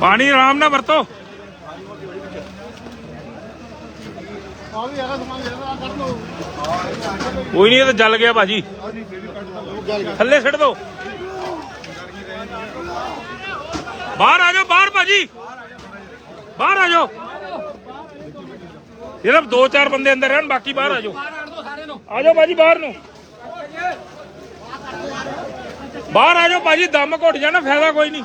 ਪਾਣੀ ਆਰਾਮ ਨਾਲ ਵਰਤੋ। ਕੋਈ ਨਹੀਂ, ਇਹ ਤਾਂ ਜਲ ਗਿਆ ਭਾਜੀ। ਥੱਲੇ ਛੱਡ ਦੋ। ਬਾਹਰ ਆ ਜਾਓ, ਬਾਹਰ ਭਾਜੀ। ਬਾਹਰ ਆ ਜਾਓ। ਸਿਰਫ ਦੋ ਚਾਰ ਬੰਦੇ ਅੰਦਰ ਰਹਿਣ, ਬਾਕੀ ਬਾਹਰ ਆ ਜਾਓ। ਆ ਜਾਓ ਭਾਜੀ, ਬਾਹਰ ਨੂੰ। ਬਾਹਰ ਆ ਜਾਓ ਭਾਜੀ, ਦਮ ਘੁੱਟ ਜਾਣਾ, ਫਾਇਦਾ ਕੋਈ ਨਹੀਂ।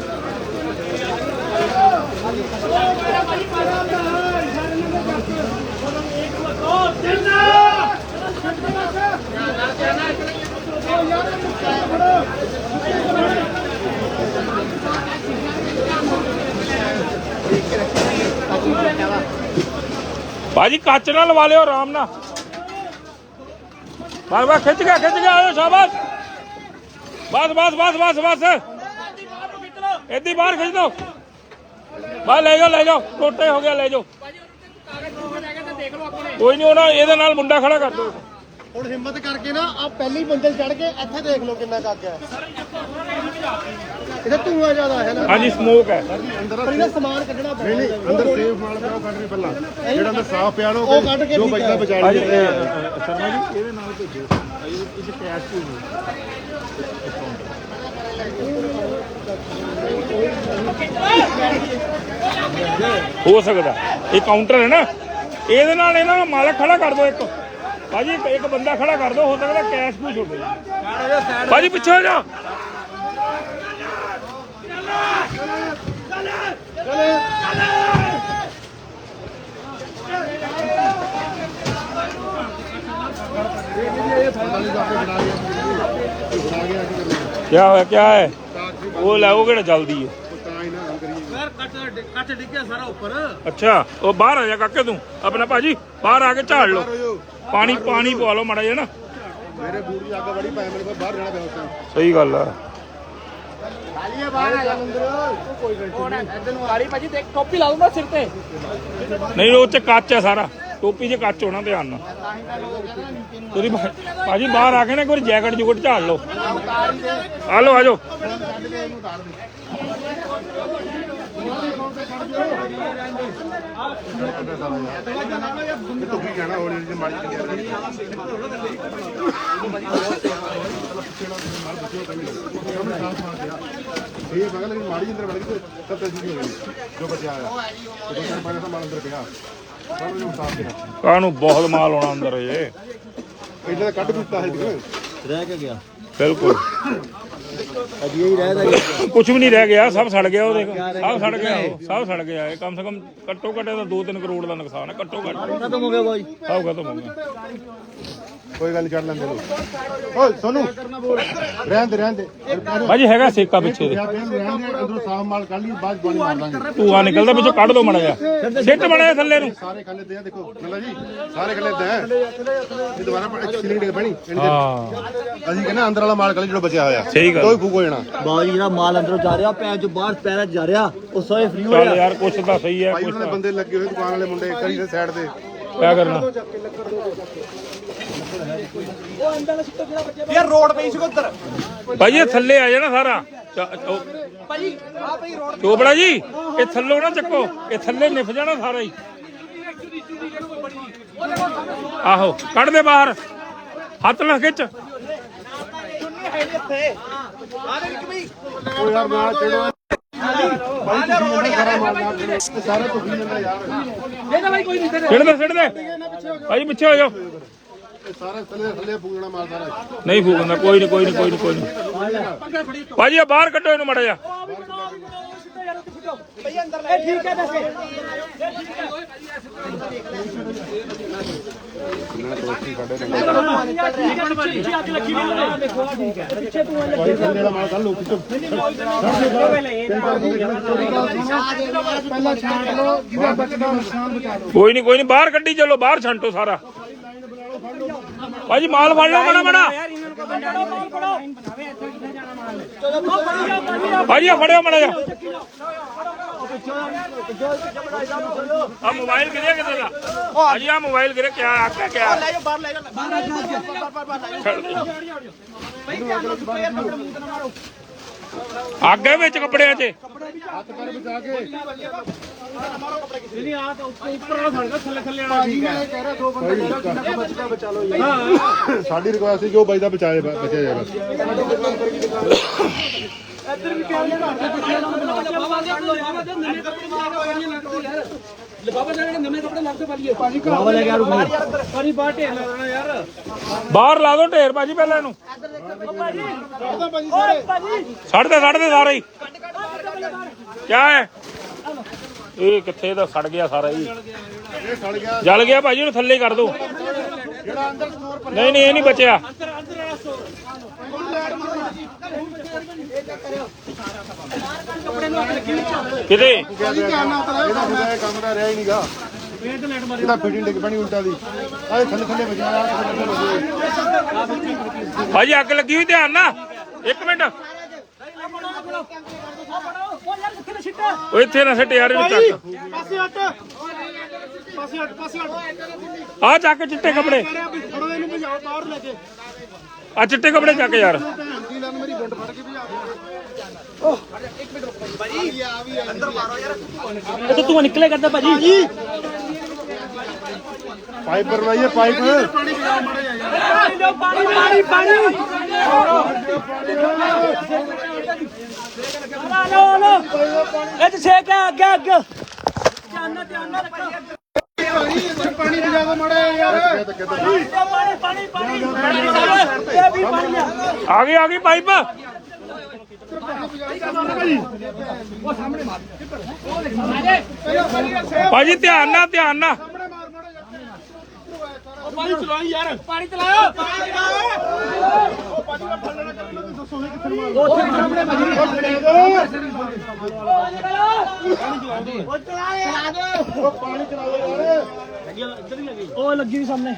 ਕੱਚ ਨਾਲ ਲਵਾ ਲਿਓ, ਆਰਾਮ ਨਾਲ। ਬਸ ਬਸ, ਖਿੱਚ ਗਿਆ ਖਿੱਚ ਗਿਆ, ਆਇਓ ਸ਼ਾਬਾਸ਼। ਬਸ ਬਸ ਬਸ ਬਸ ਬਸ। ਇੱਦੀ ਬਾਹਰ ਖਿੱਚ ਦੋ। ਬਸ, ਲੈ ਜਾਓ ਲੈ ਜਾਓ। ਟੋਟੇ ਹੋ ਗਿਆ, ਲੈ ਜਾਓ। ਕੋਈ ਨਹੀਂ, ਉਹਨਾਂ ਇਹਦੇ ਨਾਲ ਮੁੰਡਾ ਖੜਾ ਕਰ ਦੋ ਹੁਣ ਹਿੰਮਤ ਕਰਕੇ ਨਾ ਆ ਪਹਿਲੀ ਮੰਜ਼ਿਲ ਚੜ ਕੇ ਇੱਥੇ ਦੇਖ ਲਓ ਕਿੰਨਾ ਕੱਕ ਹੈ। ਇਹਦਾ ਧੂਆ ਜ਼ਿਆਦਾ ਹੈ ਨਾ। ਹਾਂਜੀ ਸਮੋਕ ਹੈ। ਇਹਦਾ ਸਮਾਨ ਕੱਢਣਾ ਪੈਣਾ। ਨਹੀਂ ਅੰਦਰ ਸੇਫ ਨਾਲ ਪਿਆ ਉਹ ਕੱਢ ਨਹੀਂ ਪਹਿਲਾਂ। ਜਿਹੜਾ ਅੰਦਰ ਸਾਫ਼ ਪਿਆ ਨਾ ਉਹ ਕੱਢ ਕੇ ਜੋ ਬਚਦਾ। ਬਚਾ ਲਈ ਸ਼ਰਮਾ ਜੀ ਇਹਦੇ ਨਾਲ ਭੇਜੋ। ਇਹ ਕੈਸ਼ ਵੀ ਹੋ ਸਕਦਾ। ਇਹ ਕਾਊਂਟਰ ਹੈ ਨਾ। ਇਹਦੇ ਨਾਲ ਇਹਨਾਂ ਦਾ ਮਾਲਕ ਖੜਾ ਕਰ ਦਿਓ ਇੱਕ। ਭਾਜੀ ਇੱਕ- ਬੰਦਾ ਖੜਾ ਕਰ ਦਿਓ ਹੋ ਸਕਦਾ ਕੈਸ਼ ਵੀ ਛੋੜ ਦੇ ਭਾਜੀ ਪਿੱਛੇ ਹੋ ਜਾ। ਕੀ ਹੋਇਆ ਕੀ ਹੈ? ਉਹ ਲੈ ਉਹ ਕਿਹੜਾ ਜਲਦੀ ਹੈ? ਤਾਂ ਹੀ ਨਾ ਗੱਲ ਕਰੀਏ ਯਾਰ ਕੱਟ ਕੱਟ ਡਿੱਗਿਆ ਸਾਰਾ ਉੱਪਰ। ਅੱਛਾ ਉਹ ਬਾਹਰ ਆ ਜਾ ਕਾਕੇ ਤੂੰ। ਆਪਣਾ ਭਾਜੀ ਬਾਹਰ ਆ ਕੇ ਝਾੜ ਲਓ। ਪਾਣੀ ਪਾਣੀ ਪਵਾ ਲਓ ਮਾੜਾ ਜਿਹਾ ਨਾ। ਮੇਰੇ ਦੀ ਅੱਗ ਬੜੀ ਮੇਰੇ ਕੋਲ ਬਾਹਰ ਜਾਣਾ ਪਿਆ ਸਹੀ ਗੱਲ ਆ। ਖਾਲੀਏ ਬਾਹਰ ਆ ਜਾ। ਕੋਈ ਗੱਲ ਇੱਧਰ ਨੂੰ ਆ। ਭਾਜੀ, ਦੇਖ, ਟੋਪੀ ਲਾ ਦੂੰਗਾ ਸਿਰ ਤੇ। ਨਹੀਂ, ਉਹ ਚ ਕੱਚ ਹੈ ਸਾਰਾ। ਟੋਪੀ 'ਚ ਕੱਚ ਹੋਣਾ ਧਿਆਨ ਨਾਲ। ਤੁਸੀਂ ਭਾ- ਭਾਜੀ, ਬਾਹਰ ਆ ਕੇ ਨਾ ਕੋਈ ਜੈਕਟ ਜੁਕਟ ਝਾੜ ਲਓ। ਆ ਲਓ, ਆ ਜਾਓ। ਇਹ ਜਾਣਾ ਹੌਲੀ ਹੌਲੀ ਮਾੜੀ ਚੰਗੀ ਇਹ ਬਗਲ ਲੇਕਿਨ ਮਾੜੀ ਅੰਦਰ ਵੜ ਗਈ ਤੱਕ ਜੀ ਹੋ ਗਈ। ਜੋ ਬਚਿਆ ਆਇਆ ਦੋ ਤਿੰਨ ਪਾਣੀ ਦਾ ਮਾਲ ਅੰਦਰ ਪਿਆ। ਸਾਨੂੰ ਜੋ ਸਾਫ਼ ਕਿਹਾ ਕਾਹਨੂੰ ਬਹੁਤ ਮਾਲ ਆਉਣਾ ਅੰਦਰ ਇਹ? ਇਹਨਾਂ ਦਾ ਕੱਢ ਦਿੱਤਾ ਹੈ ਜੀ ਰਹਿ ਕੇ ਗਿਆ। ਬਿਲਕੁਲ। ਅਜੇ ਹੀ ਰਹਿਦਾ ਕੁਝ ਵੀ ਨਹੀਂ ਰਹਿ ਗਿਆ ਸਭ ਸੜ ਗਿਆ ਉਹ ਦੇਖ। ਸਭ ਸੜ ਗਿਆ ਉਹ ਸਭ ਸੜ ਗਿਆ ਇਹ। ਕਮ ਸੇ ਕਮ ਘੱਟੋ ਘੱਟ ਇਹਦਾ 2-3 ਕਰੋੜ ਦਾ ਨੁਕਸਾਨ ਹੈ। ਘੱਟੋ ਘੱਟ। ਖਤਮ ਹੋ ਗਿਆ ਬਾਈ। ਸਭ ਖਤਮ ਹੋ ਗਿਆ। ਕੋਈ ਗੱਲ ਨੀ, ਛੱਡ ਲੈਂਦੇ ਲੋਕ। ਓਏ ਸੋਨੂ। ਰਹਿਣ ਦੇ ਰਹਿਣ ਦੇ। ਭਾਜੀ ਹੈਗਾ ਸੇਕਾ ਪਿੱਛੇ। ਦੇ ਰਹਿਣ ਦੇ ਅੰਦਰੋਂ ਸਾਫ਼ ਮਾਲ ਕੱਢ ਲਈ ਬਾਅਦ ਚ ਪਾਣੀ ਮਾਰ ਲਾਂਗੇ ਧੂਆ ਨਿਕਲਦਾ ਵਿੱਚੋਂ ਕੱਢ ਦੋ ਮਾੜਾ ਜਿਹਾ। ਸਿੱਟ ਜਿਹਾ ਥੱਲੇ ਨੂੰ। ਸਾਰੇ ਖੱਲੇ ਤੇ ਆ ਦੇਖੋ। ਮੱਲਾ ਜੀ ਸਾਰੇ ਖੱਲੇ ਆ। ਇਹ ਦੁਬਾਰਾ ਐਕਸੀਡੈਂਟ ਡਿੱਗ ਪੈਣੀ ਹਾਂ। ਅਸੀਂ ਕਹਿੰਦੇ ਅੰਦਰ ਵਾਲਾ ਮਾਲ ਕੱਲ ਜਿਹੜਾ ਬਚਿਆ ਹੋਇਆ। ਸਹੀ ਗੱਲ। ਕੋਈ ਫੂਕ ਹੋ ਜਾਣਾ। ਬਾਈ ਜਿਹੜਾ ਮਾਲ ਅੰਦਰੋਂ ਜਾ ਰਿਹਾ ਪੈਰ ਜੋ ਬਾਹਰ ਪੈਰਾਂ 'ਚ ਜਾ ਰਿਹਾ ਉਹ ਸੋਏ ਫ੍ਰੀ ਹੋ ਰਿਹਾ। ਯਾਰ ਕੁਛ ਤਾਂ ਸਹੀ ਹੈ ਕੁਛ ਦੇ ਤਾਂ। ਬੰਦੇ ਲੱਗੇ ਹੋਏ ਦੁਕਾਨ ਵਾਲੇ ਮੁੰਡੇ ਕਰੀ ਦੇ ਸਾਈਡ ਤੇ। ਕਿਆ ਕਰਨਾ? ਯਾਰ ਰੋਡ ਪਈ ਸੀ ਉੱਧਰ। ਭਾਜੀ ਇਹ ਥੱਲੇ ਆ ਜਾਣਾ ਸਾਰਾ। ਭਾਜੀ ਆ ਭਾਈ ਰੋਡ ਚੋਬੜਾ ਜੀ ਇਹ ਥੱਲੋਂ ਨਾ ਚੱਕੋ। ਇਹ ਥੱਲੇ ਨਿਫ ਜਾਣਾ ਸਾਰਾ ਹੀ। ਆਹੋ ਕੱਢ ਦੇ ਬਾਹਰ। ਹੱਥ ਨਾਲ ਖਿੱਚ। ਉਹ ਯਾਰ ਨਾਲ ਚੜੋ ਭਾਈ ਤੁਸੀਂ ਸਾਰਾ ਮਾਲ ਨਾਲ ਚੜੋ ਇਹ ਸਾਰਾ ਤੁਸੀਂ ਜਾਂਦਾ ਯਾਰ ਸਿੱਟ ਦੇ ਸਿੱਟ ਦੇ ਭਾਜੀ ਪਿੱਛੇ ਹੋ ਜਾਓ। ਸਾਰਾ ਥੱਲੇ ਥੱਲੇ ਫੂਕ ਜਾਣਾ ਮਾਲ ਨਹੀਂ ਫੂਕਦਾ ਕੋਈ ਨਹੀਂ ਕੋਈ ਨਹੀਂ ਕੋਈ ਨਹੀਂ ਕੋਈ ਨਹੀਂ ਭਾਜੀ ਆ ਬਾਹਰ ਕੱਢੋ ਇਹਨੂੰ ਮੜਾ ਜਾ ਇਹ ਠੀਕ ਹੈ ਵੈਸੇ ਪਿੱਛੇ ਅੱਗ ਲੱਗੀ ਵੀ ਨਹੀਂ ਦੇਖੋ ਆ ਠੀਕ ਹੈ ਪਿੱਛੇ ਤੂੰ ਭਾਈ ਥੱਲੇ ਵਾਲਾ ਮਾਲ ਕੱਲ ਲੋਕੀ ਤੋਂ ਪਹਿਲਾਂ ਛਾਂਟ ਲਓ ਜਿਹਦਾ ਬਚਦਾ ਨੁਕਸਾਨ ਬਚਾ ਲਓ ਕੋਈ ਨਹੀਂ ਕੋਈ ਨਹੀਂ ਬਾਹਰ ਕੱਢੀ ਚਲੋ ਬਾਹਰ ਛੰਟੋ ਸਾਰਾ। ਭਾਜੀ ਮਾਲ ਫੜ ਲਓ ਮੜਾ ਮੜਾ। ਭਾਜੀ ਆ ਫੜਿਓ ਮੜਾ ਜਾ ਆ ਮੋਬਾਈਲ ਕਿਹਦੇ ਕਿਤੇ ਦਾ? ਭਾਜੀ ਆ ਮੋਬਾਈਲ ਕਿਹਦੇ ਕਿਆ ਆਕਾ ਕਿਆ ਲੈ ਜਾ ਬਾਹਰ ਲੈ ਜਾ ਬਾਹਰ ਬਾਹਰ ਬਾਹਰ ਲੈ ਜਾ ਬਈ ਧਿਆਨ ਨਾਲ ਸੁੱਕੋ ਯਾਰ ਮੂੰਹ ਨਾ ਮਾਰੋ ਅੱਗ ਵਿੱਚ ਕੱਪੜਿਆਂ 'ਚ? ਹੱਥ ਪੈਰ ਬਚਾ ਕੇ ਨਹੀਂ ਆ ਤਾਂ ਉੱਪਰ ਉੱਪਰ ਵਾਲਾ ਫੜ ਗਿਆ ਥੱਲੇ ਥੱਲੇ ਵਾਲਾ ਠੀਕ ਹੈ। ਕਹਿ ਰਿਹਾ ਦੋ ਬੰਦੇ ਬਚਦਾ ਬਚਾ ਲਓ ਸਾਡੀ ਰਿਕੁਐਸਟ ਸੀ ਕਿ ਉਹ ਬਾਈ ਦਾ ਬਚਾਏ ਬਚਿਆ ਜਾਏ ਬਸ ਇੱਧਰ ਵੀ ਲਿਆ ਬਾਬਾ ਦੇ ਲੋ ਯਾਰ ਨਵੇਂ ਕੱਪੜੇ ਯਾਰ ਬਾਬਾ ਦੇ ਨਵੇਂ ਕੱਪੜੇ ਲੱਗਦੇ ਪਾਲੀਏ ਪਾਣੀ ਬਾਬਾ ਲੈ ਗਿਆ ਰੁਕ ਪਾਣੀ ਬਾਹਰ ਢੇਰ ਲਾ ਦੇਣਾ ਯਾਰ। ਬਾਹਰ ਲਾ ਦੋ ਢੇਰ ਭਾਜੀ ਪਹਿਲਾਂ ਇਹਨੂੰ। ਸੜਦੇ ਸੜਦੇ ਸਾਰੇ ਹੀ। ਕਿਆ ਹੈ? ਇਹ ਕਿੱਥੇ ਦਾ ਸੜ ਗਿਆ ਸਾਰਾ ਜੀ। ਇਹ ਸੜ ਗਿਆ ਜਲ ਗਿਆ ਭਾਜੀ, ਉਹਨੂੰ ਥੱਲੇ ਕਰ ਦੋ। ਜਿਹੜਾ ਅੰਦਰ ਸਟੋਰ ਨਹੀਂ ਨਹੀਂ, ਇਹ ਨਹੀਂ ਬਚਿਆ। ਕਿਤੇ? ਇਹਦਾ ਹੁੰਦਾ ਇਹ ਕੰਮ ਦਾ ਰਿਹਾ ਹੀ ਨਹੀਂਗਾ ਇਹਦਾ ਫਿਟਿੰਗ ਡਿੱਗ ਪੈਣੀ ਉਲਟਾ ਦੀ ਆਹ ਥੱਲੇ ਥੱਲੇ ਬਚਿਆ ਭਾਜੀ, ਅੱਗ ਲੱਗੀ ਹੋਈ ਧਿਆਨ ਨਾ ਇੱਕ ਮਿੰਟ। ਉਹ ਇੱਥੇ ਨਾ ਸਿੱਟ ਯਾਰ ਇਹਨੂੰ ਚੱਕ। ਪਾਸੇ ਹਟ। ਪਾਸੇ ਹਟ ਪਾਸੇ ਹਟ। ਆ ਚੱਕ ਚਿੱਟੇ ਕੱਪੜੇ। ਕਹਿ ਰਿਹਾ ਵੀ ਫੜੋ ਇਹਨੂੰ ਭਜਾਓ ਬਾਹਰ ਲੈ ਕੇ। ਆ ਚਿੱਟੇ ਕੱਪੜੇ ਚੱਕ ਯਾਰ। ਮੇਰੀ ਗੁੰਡ ਫੜ ਕੇ ਭਜਾ ਇਹ ਤਾਂ ਤੂੰ ਨਿਕਲੇ ਕਰਦਾ ਭਾਜੀ। ਪਾਈਪ ਪਰਵਾਈਏ ਪਾਈਪ। ਪਾਣੀ ਭਜਾ ਮੜੇ ਯਾਰ। ਪਾਣੀ ਪਾਣੀ ਲੋ ਲੋ ਇਹ ਤੇ ਛੇਕ ਹੈ ਅੱਗੇ ਅੱਗੇ। ਧਿਆਨ ਨਾਲ ਧਿਆਨ ਨਾਲ ਰੱਖੋ ਪਾਣੀ ਭਜਾ ਦੋ ਮੜੇ ਯਾਰ ਪਾਣੀ ਪਾਣੀ ਪਾਣੀ ਇਹ ਵੀ ਪਾਣੀ ਆ ਆ ਗਈ ਆ ਗਈ ਪਾਈਪ। ਭਾਜੀ ਧਿਆਨ ਨਾਲ ਧਿਆਨ ਨਾਲ। ਪਾਣੀ ਚਲਾਈ ਯਾਰ। ਪਾਣੀ ਚਲਾਓ। ਉਹ ਲੱਗੀ ਵੀ ਸਾਹਮਣੇ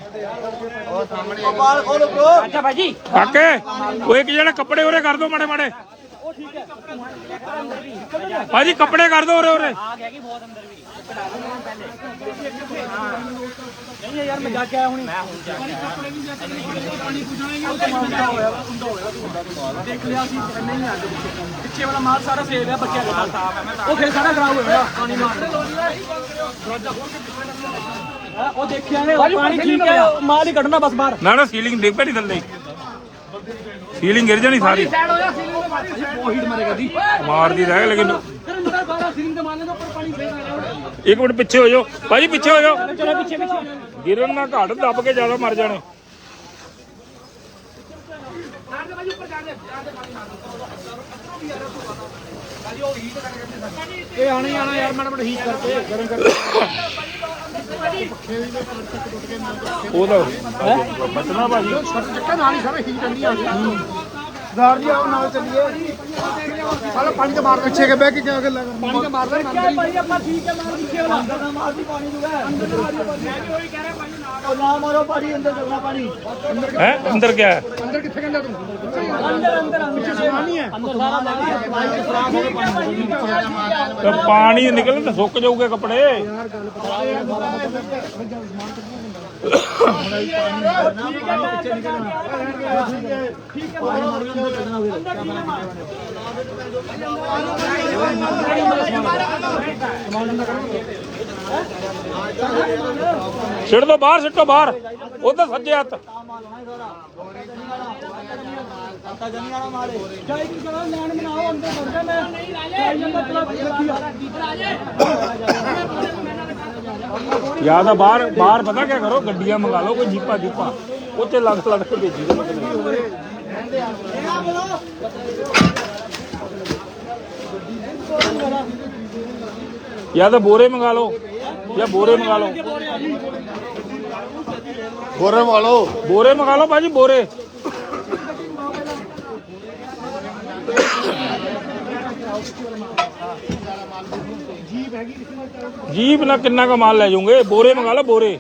ਅੱਛਾ ਭਾਜੀ ਕਾਕੇ ਉਹ ਇੱਕ ਜਣਾ ਕੱਪੜੇ ਉਰੇ ਕਰ ਦੋ ਮਾੜੇ ਮਾੜੇ। ਭਾਜੀ, ਕੱਪੜੇ ਕਰ ਦੋ ਉਰੇ ਉਰੇ। ਨਹੀਂ ਯਾਰ ਮੈਂ ਜਾ ਕੇ ਆਇਆ ਹੁਣੀ ਮੈਂ ਹੁਣ ਜਾ ਕੇ ਦੇਖ ਲਿਆ ਸੀ ਨਹੀਂ ਆ ਪਿੱਛੇ ਵਾਲਾ ਮਾਲ ਸਾਰਾ ਸੇਵ ਹੈ ਬੱਚਿਆਂ ਦਾ ਉਹ ਫਿਰ ਸਾਰਾ ਖਰਾਬ ਹੋਇਆ ਪਾਣੀ ਮਾਰ ਹਾਂ, ਉਹ ਦੇਖਿਆ ਨੇ ਉਹ ਪਾਣੀ ਠੀਕ ਹੈ ਉਹ ਮਾਲ ਹੀ ਕੱਢਣਾ ਬਸ ਬਾਹਰ ਨਾ ਨਾ ਸੀਲਿੰਗ ਡਿੱਗ ਪੈਣੀ ਥੱਲੇ ਸੀਲਿੰਗ ਗਿਰ ਜਾਣੀ ਸਾਰੀ ਉਹ ਹੀਟ ਮਾਰੇਗਾ ਦੀ। ਮਾਰਦੀ ਰਹਿ ਲੇਕਿਨ ਫਿਰ ਮਦਰ ਬਾਹਰ ਸੀਲਿੰਗ ਦੇ ਮਾਰਨੇ ਦੇ ਉੱਪਰ ਪਾਣੀ ਫੇਰ ਇੱਕ ਮਿੰਟ ਪਿੱਛੇ ਹੋ ਜਾਓ। ਭਾਜੀ ਪਿੱਛੇ ਹੋ ਜਾਓ। ਚਲੋ ਪਿੱਛੇ ਪਿੱਛੇ ਗਿਰਨ ਨਾ ਘੜ ਦੱਬ ਕੇ ਜ਼ਿਆਦਾ ਮਰ ਜਾਣੇ। ਇਹ ਆਣਾ ਹੀ ਆਣਾ ਯਾਰ ਮਾੜਾ ਮਾੜਾ ਹੀਟ ਕਰਕੇ ਗਰਮ ਕਰਕੇ। ਉਹਦਾ ਬਚਣਾ ਭਾਜੀ। ਚੱਕਾ ਨਾਲ ਹੀ ਸਾਰਾ ਹੀਟ ਅੰਦੀ ਆ। ਗਈ ਦਾਰ ਜੀ ਆਓ ਨਾਲ ਚੱਲੀਏ। ਸਾਲਾ ਪਾਣੀ ਤੇ ਮਾਰ ਪਿੱਛੇ ਕੇ ਬਹਿ ਕੇ ਕਿਆ ਗੱਲਾਂ ਕਰ ਪਾਣੀ ਤੇ ਮਾਰ ਲੈ ਕਿਆ ਭਾਈ ਆਪਾਂ ਠੀਕ ਹੈ ਮਾਰ ਪਿੱਛੇ ਵਾਲਾ। ਅੰਦਰ ਨਾ ਮਾਰਦੀ ਪਾਣੀ ਨੂੰ ਅੰਦਰ ਨਾ ਮਾਰਿਓ ਪਾਣੀ ਮੈਂ ਵੀ ਉਹੀ ਕਹਿ ਰਿਹਾ ਪਾਣੀ ਨਾ ਨਾ ਮਾਰੋ ਪਾਣੀ ਅੰਦਰ ਚੱਲਣਾ ਪਾਣੀ। ਹੈ? ਅੰਦਰ ਕਿਆ ਹੈ? ਅੰਦਰ ਕਿੱਥੇ ਕਹਿੰਦਾ ਤੂੰ? ਅੰਦਰ ਅੰਦਰ ਅੰਦਰ। ਨਹੀਂ ਹੈ ਅੰਦਰ ਸਾਰਾ ਲੱਗ ਪਾਣੀ। ਖਰਾਬ ਹੋ ਪਾਣੀ ਤੇ ਪਾਣੀ ਨਿਕਲੇ ਤਾਂ ਸੁੱਕ ਜਾਊਗੇ ਕੱਪੜੇ। ਸਿੱਟ ਦੋ ਬਾਹਰ ਸਿੱਟੋ ਬਾਹਰ। ਉਧਰ ਸੱਜੇ ਹੱਥ। ਜਾਈ ਕਿ ਚਲੋ ਲੈਣ ਬਣਾਓ ਅੰਦਰ ਵੜਦੇ ਮੈਂ ਨਹੀਂ ਰਾਜੇ। ਜਾਂਦਾ ਜਾਂ ਤਾਂ ਬਾਹਰ ਬਾਹਰ ਪਤਾ ਕਿਆ ਕਰੋ ਗੱਡੀਆਂ ਮੰਗਾ ਲਓ ਕੋਈ ਜੀਪਾ ਜੀਪਾ। ਉੱਤੇ ਲੱਗ ਲੱਗ ਕੇ ਭੇਜੀ ਦੇ ਜਾਂ ਤਾਂ ਬੋਰੇ ਮੰਗਾ ਲਓ ਜਾਂ ਬੋਰੇ ਮੰਗਾ ਲਓ। ਗੋਰੇ ਵਾਲੋ ਬੋਰੇ ਮੰਗਾ ਲਓ ਭਾਜੀ ਬੋਰੇ। ਜੀਪ ਨਾਲ ਕਿੰਨਾ ਕੁ ਮਾਲ ਲੈ ਜਾਓਗੇ? ਬੋਰੇ ਮੰਗਾ ਲਓ ਬੋਰੇ।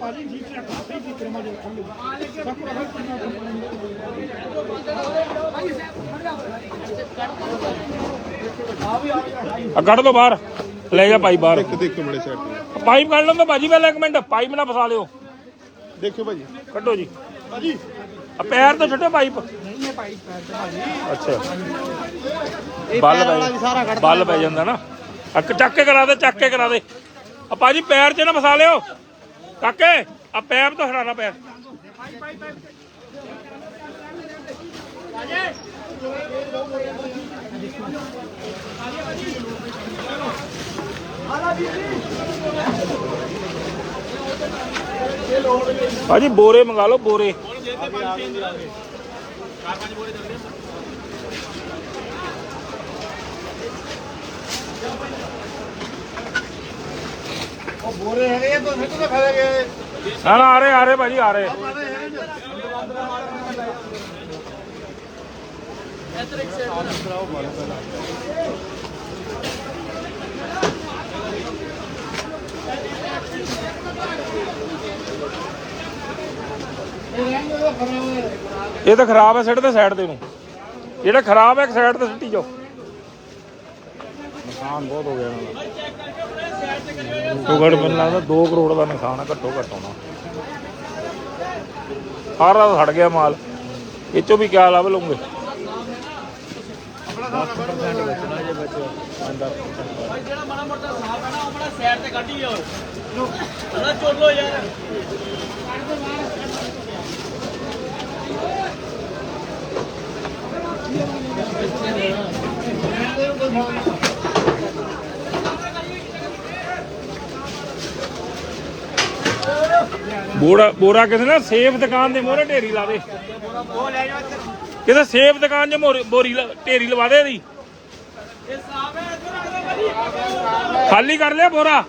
ਆ ਕੱਢ ਦੋ ਬਾਹਰ। ਲੈ ਜਾ ਪਾਈਪ ਬਾਹਰ। ਦੇਖੋ ਦੇਖੋ ਮੜੇ ਸਾਈਡ ਪਾਈਪ ਕੱਢ ਲਓ ਤਾਂ ਭਾਜੀ ਪਹਿਲਾਂ ਇੱਕ ਮਿੰਟ। ਪਾਈਪ ਨਾ ਫਸਾ ਲਿਓ। ਦੇਖਿਓ ਭਾਜੀ। ਕੱਢੋ ਜੀ। ਭਾਜੀ। ਆ ਪੈਰ ਤੋਂ ਛੱਡੋ ਪਾਈਪ। ਨਹੀਂ ਇਹ ਪਾਈਪ ਪੈਰ ਤੇ ਭਾਜੀ। ਅੱਛਾ। ਬੱਲ ਪੈ ਬੱਲ ਪੈ ਜਾਂਦਾ ਨਾ। ਆ ਚੱਕ ਕੇ ਕਰਾ ਦੇ, ਚੱਕ ਕੇ ਕਰਾ ਦੇ। ਆ ਭਾਜੀ ਪੈਰ 'ਚ ਨਾ ਫਸਾ ਲਿਓ। ਕਾਕੇ, ਆ ਪੈਪ ਤੋਂ ਹਟਾਣਾ ਪੈਰ। ਭਾਜੀ ਬੋਰੇ ਮੰਗਾ ਲਓ ਬੋਰੇ ਬੋਰੇ। ਹੈਗੇ ਇਹ ਤਾਂ ਸਿੱਟ ਤਾਂ ਖਾ ਗਏ ਨਾ ਨਾ ਆ ਰਹੇ ਆ ਰਹੇ ਭਾਜੀ ਆ ਰਹੇ। ਇਹ ਤਾਂ ਖਰਾਬ ਹੈ ਸਿੱਟ ਦੇ ਸਾਈਡ ਤੇ ਨੂੰ। ਜਿਹੜਾ ਖਰਾਬ ਹੈ ਇੱਕ ਸਾਈਡ ਤੇ ਸਿੱਟੀ ਜਾਓ। ਨੁਕਸਾਨ ਬਹੁਤ ਹੋ ਗਿਆ ਇਹਨਾਂ ਦਾ। ਟੁਕੜ ਮੈਨੂੰ ਲੱਗਦਾ 2 ਕਰੋੜ ਦਾ ਨੁਕਸਾਨ ਹੈ ਘੱਟੋ ਘੱਟ ਹੋਣਾ। ਸਾਰਾ ਸੜ ਗਿਆ ਮਾਲ। ਇਹ ਚੋਂ ਵੀ ਕਿਆ ਲੱਭ ਲਓਗੇ ਜਿਹੜਾ ਮਾੜਾ ਮੋਟਾ ਸਾਫ਼ ਹੈ ਨਾ ਉਹ ਬੜਾ ਸਾਈਡ ਤੇ ਕੱਢੀ ਜਾਓ ਉਹਦਾ ਚੋਲੋ ਯਾਰ ਬੋੜਾ ਬੋਰਾ ਕਿਸੇ ਨਾ ਸੇਫ ਦੁਕਾਨ ਦੇ ਮੋਹਰੇ ਢੇਰੀ ਲਾ ਦੇ ਕਿਸੇ ਸੇਫ ਦੁਕਾਨ 'ਚ ਮੋਰੀ- ਬੋਰੀ ਲਾ- ਢੇਰੀ ਲਵਾ ਦੇ ਇਹਦੀ। ਖਾਲੀ ਕਰ ਲਿਆ ਬੋਰਾ।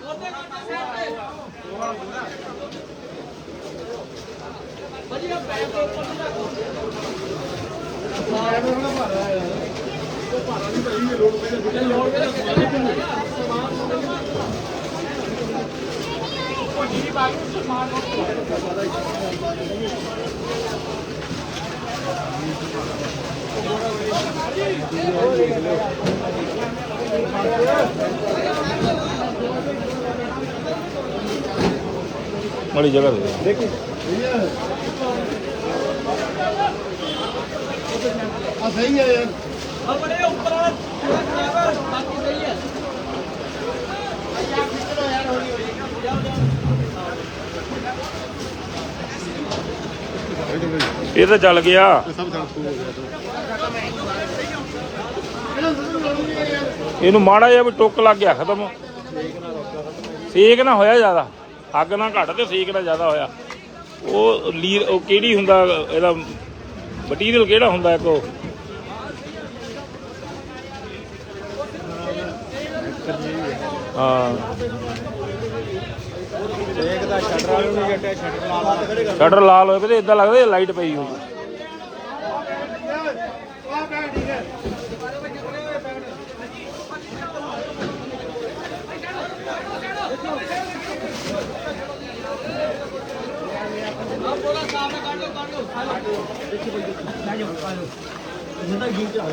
ਬੜੀ ਜਗ੍ਹਾ ਦੇ ਦੇ। ਆ ਸਹੀ ਹੈ ਯਾਰ। ਆਪਣੇ ਉੱਪਰ ਵਾਲਾ ਥੋੜਾ ਖਰਾਬ ਹੈ ਬਾਕੀ ਸਹੀ ਹੈ। ਇਹ ਤਾਂ ਚੱਲ ਗਿਆ। ਇਹਨੂੰ ਮਾੜਾ ਜਿਹਾ ਵੀ ਟੁੱਕ ਲੱਗ ਗਿਆ, ਖਤਮ। ਸੇਕ ਨਾ ਹੋਇਆ ਜ਼ਿਆਦਾ। ਅੱਗ ਨਾ ਘੱਟ ਤੇ ਸੇਕ ਨਾ ਜ਼ਿਆਦਾ ਹੋਇਆ। ਉਹ ਲੀਰ, ਉਹ ਕਿਹੜੀ ਹੁੰਦਾ, ਇਹਦਾ ਮਟੀਰੀਅਲ ਕਿਹੜਾ ਹੁੰਦਾ ਇੱਕ ਉਹ? ਹਾਂ। ਇੱਕ ਦਾ ਸ਼ਟਰ ਵਾਲੇ ਨੂੰ ਜੱਟਿਆ ਸ਼ਟਰ ਲਾ ਲਾ। ਸ਼ਟਰ ਲਾਲ ਹੋਏ ਤੇ ਇਦਾਂ ਲੱਗਦਾ ਲਾਈਟ ਪਈ ਹੋਈ ਜਿੰਦਾ ਗੀਤ ਆ